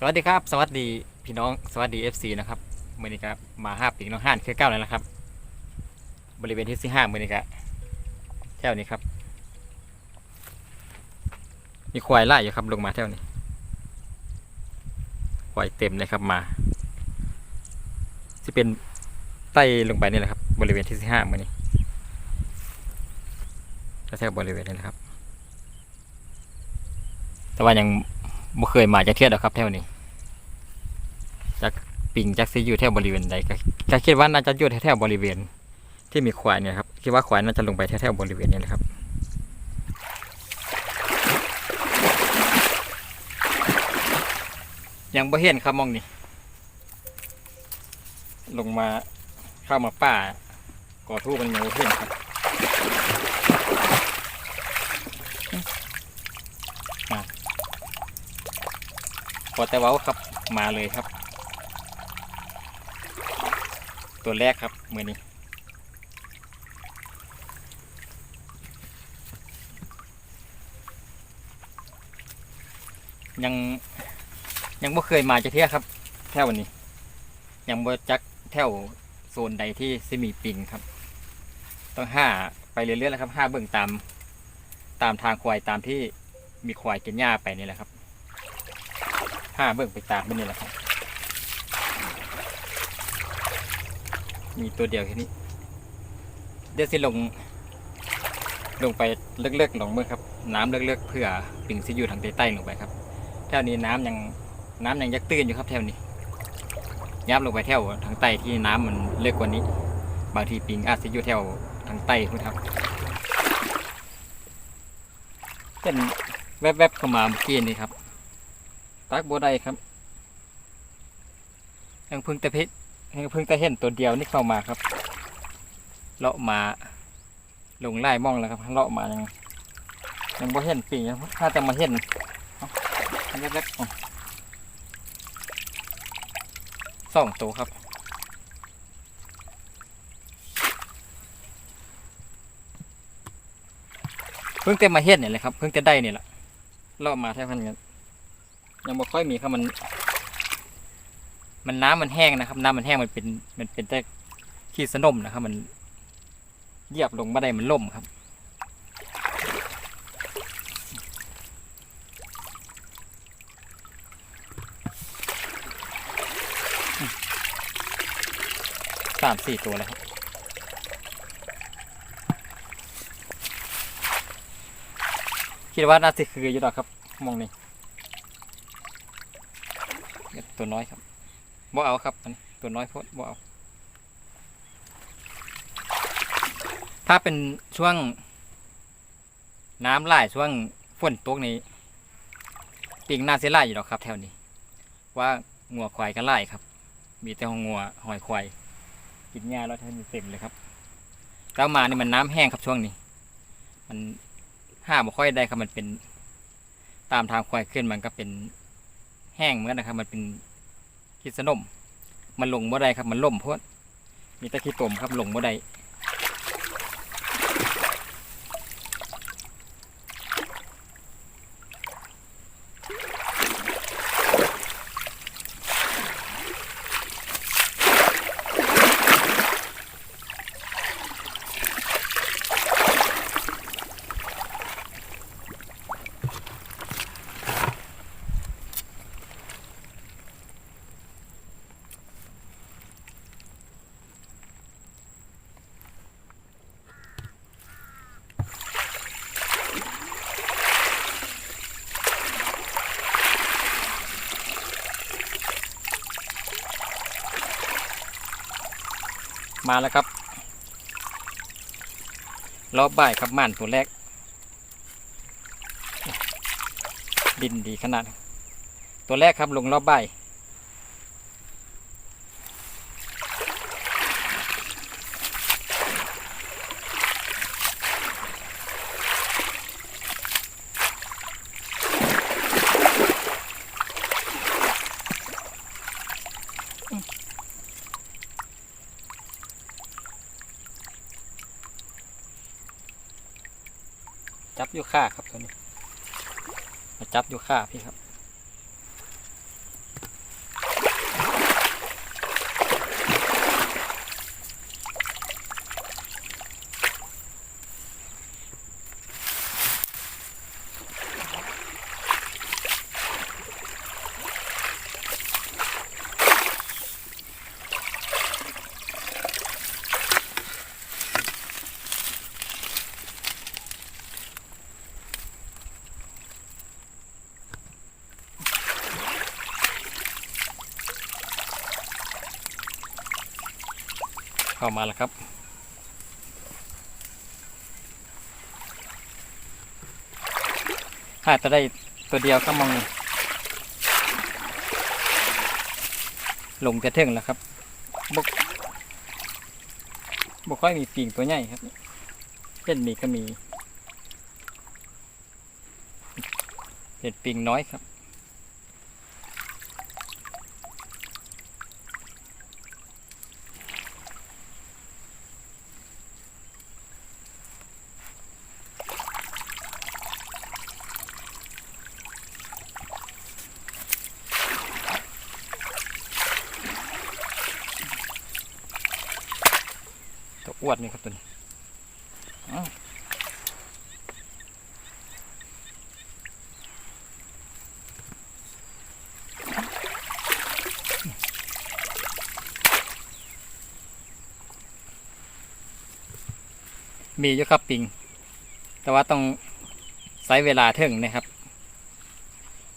สวัสดีครับ สวัสดีพี่น้องสวัสดี FC นะครับมือนี้ครับมาห้าปีน้องห้านคือเก้าแล้วนะครับ บริเวณที่สี่ห้ามือนี้ครับแถวนี้ครับ มีควายไล่อยู่ครับลงมาแถวนี้ควายเต็มเลยครับมาที่เป็นไต่ลงไปนี่แหละครับ บริเวณที่สี่ห้ามือนี้แถวบริเวณนี้นะครับ แต่ว่ายัง ไม่เคยมาจะเที่ยวดอกครับแถวนี้จากปิงจากซีอยู่แถวบริเวณใดก็คิดว่าน่าจะอยู่แถวบริเวณ ที่มีควายเนี่ยครับคิดว่าควายน่าจะลงไปแถวบริเวณนี้นะครับยังบ่เห็นครับมองนี่ลงมาเข้ามาป่ากอทูบมันยังบ่เห็นครับมา พอแต่เว้าครับมาเลยครับ ตัวแรกครับมือนี้ยังยังไม่เคยมาจะเที่ยครับ แถวนี้ ยังบ่จักแถวโซนใดที่สิมีปิงครับ ต้องห้าไปเรื่อยๆแล้วครับห้าเบื้องตาม ตามทางควายตามที่มีควายกินหญ้าไปนี่แหละครับ ห้าเบื้องไปตามมันนี่แหละครับ มีตัวเดียวแค่นี้ เดี๋ยวสิลง ลงไปเลือกๆลงเมื่อครับ น้ำเลือกๆเพื่อปิ่งสิอยู่ทางใต้ๆลงไปครับ แถวนี้น้ำยังน้ำยังยักตื้นอยู่ครับแถวนี้ยับลงไปแถวทางใต้ที่น้ำมันเล็กกว่านี้ บางทีปิงอาจจะอยู่แถวทางใต้พุ่นครับเป็นแวบๆเข้ามาเมื่อกี้นี่ครับ ตักบัวได้ครับยังพิ่งแต่เพชรยังพิ่งแต่เห็นตัวเดียวนี่เข้ามาครับเลาะมาลงไล่มองแล้วครับเลาะมายังยังบ่เห็นปิงนะถ้าจะมาเห็นเล็กๆอ๋อสองตัวครับเพิ่งเต็มมาเฮ็ดเนี่ยเลยครับเพิ่งจะได้เนี่ยแหละรอบมาแทบพันกัน ยังบ่ค่อยมีครับมัน มันน้ำมันแห้งนะครับ น้ำมันแห้งมันเป็นมันเป็นแต่ขี้สนมนะครับ มันเหยียบลงมาได้มันล่มครับสามสี่ตัวเลยครับคิดว่าน่าจะคืออยู่ดอกครับมองนี่ ตัวน้อยครับบ่เอาครับอันนี้ตัวน้อยโพดบ่เอา ถ้าเป็นช่วง น้ำไหลช่วงฝนตกนี้ปิงน่าเสียไล่อยู่ดอกครับ แถวนี้ ว่างัวควายกันไล่ครับ มีแต่หัวงัวหอยควายกินหญ้าแล้วท่านเต็มเลยครับแล้วมานี่มันน้ำแห้งครับช่วงนี้ มันห้าบ่ค่อยได้ครับมันเป็น ตามทางควายขึ้นมันก็เป็น แห้งเหมือนกันนะครับ มันเป็นขี้สนม มันลงบ่ได้ครับ มันล่มเพราะมีตะขี้ตมครับลงบ่ได้ มาแล้วครับรอบบ่ายครับม่านตัวแรก ดินดีขนาด ตัวแรกครับลงรอบบ่าย จับอยู่ข้าครับตัวนี้มาจับอยู่ข้าพี่ครับ เข้ามาแล้วครับ ถ้าจะได้ตัวเดียวก็มอง ลงจะเทิงแล้วครับบกบกค่อยมีปีงตัวใหญ่ครับเช่นนี้ก็มีเห็ดปิงน้อยครับ วอ้วนนี่ครับตัวนี้มีอยู่ครับปิง แต่ว่าต้องใช้เวลาเท่งนะครับ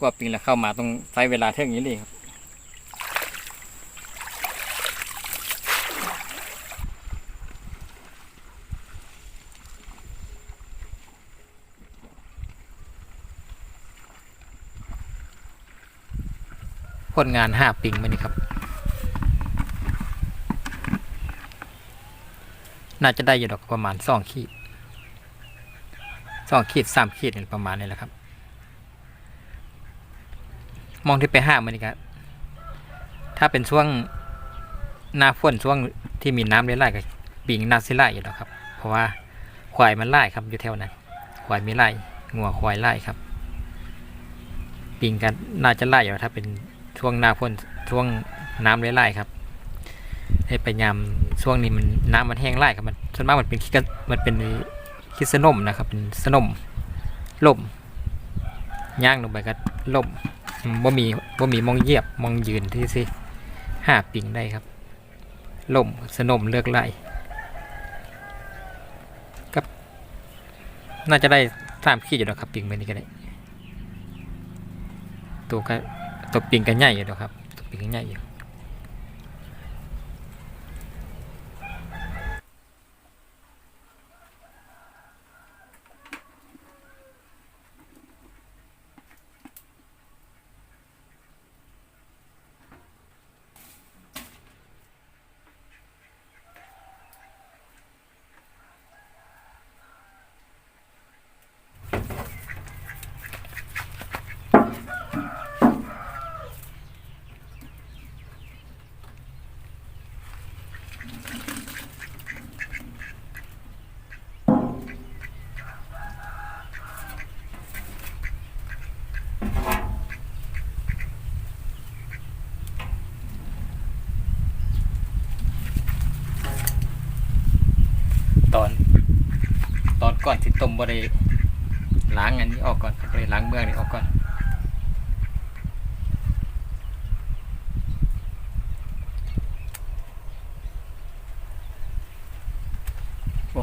กว่าปิงแล้วเข้ามาต้องใช้เวลาเท่งนี้เลยครับ ผลงานห้าปิงมานี่ครับ น่าจะได้อยู่ดอกประมาณสองขีดสองขีดสามขีดนี่ประมาณนี้แหละครับ มองที่ไปห้ามันนี่ครับถ้าเป็นช่วงหน้าฝนช่วงที่มีน้ำไหลๆกับปิงน่าสิไล่อยู่แล้วครับ เพราะว่าควายมันไล่ครับอยู่แถวนั้นควายไม่ไล่งัวควายไล่ครับ ปิงกันน่าจะไล่อยู่ถ้าเป็น ช่วงหน้าฝนช่วงน้ำไหลๆครับ ให้ไปยามช่วงนี้มันน้ำมันแห้งไล่ครับมันส่วนมากมันเป็นขี้กระมันเป็นขี้สนมนะครับ เป็นสนมล่มย่างลงไปก็ล่มบ่มีบ่มีมองเหยียบมองยืนที่สิห้าปิงได้ครับล่มสนมเลือกไล่กับน่าจะได้สามขีดอยู่แล้วครับปิงไปนี้ก็ได้ตัวก็ ตัวปิงกันใหญ่อยู่นะครับตัวปิงกันใหญ่อยู่ ตอน ตอนก่อนที่ต้มบริล้างอันนี้ออกก่อนบริล้างเมืองนี้ออกก่อนโอ้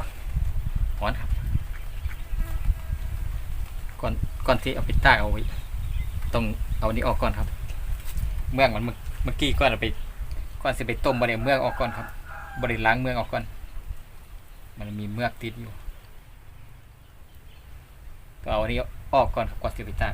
ร้อนครับก่อนก่อนที่เอาไปตากเอาไว้ต้องเอาอันนี้ออกก่อนครับ เมืองมันเมื่อกี้ก่อนเอาไปก่อนสิไปต้มบริเมืองออกก่อนครับบริล้างเมืองออกก่อน มันมีเมือกติดอยู่ ก็เอาอันนี้ออกก่อนครับก่อนสิไปตาก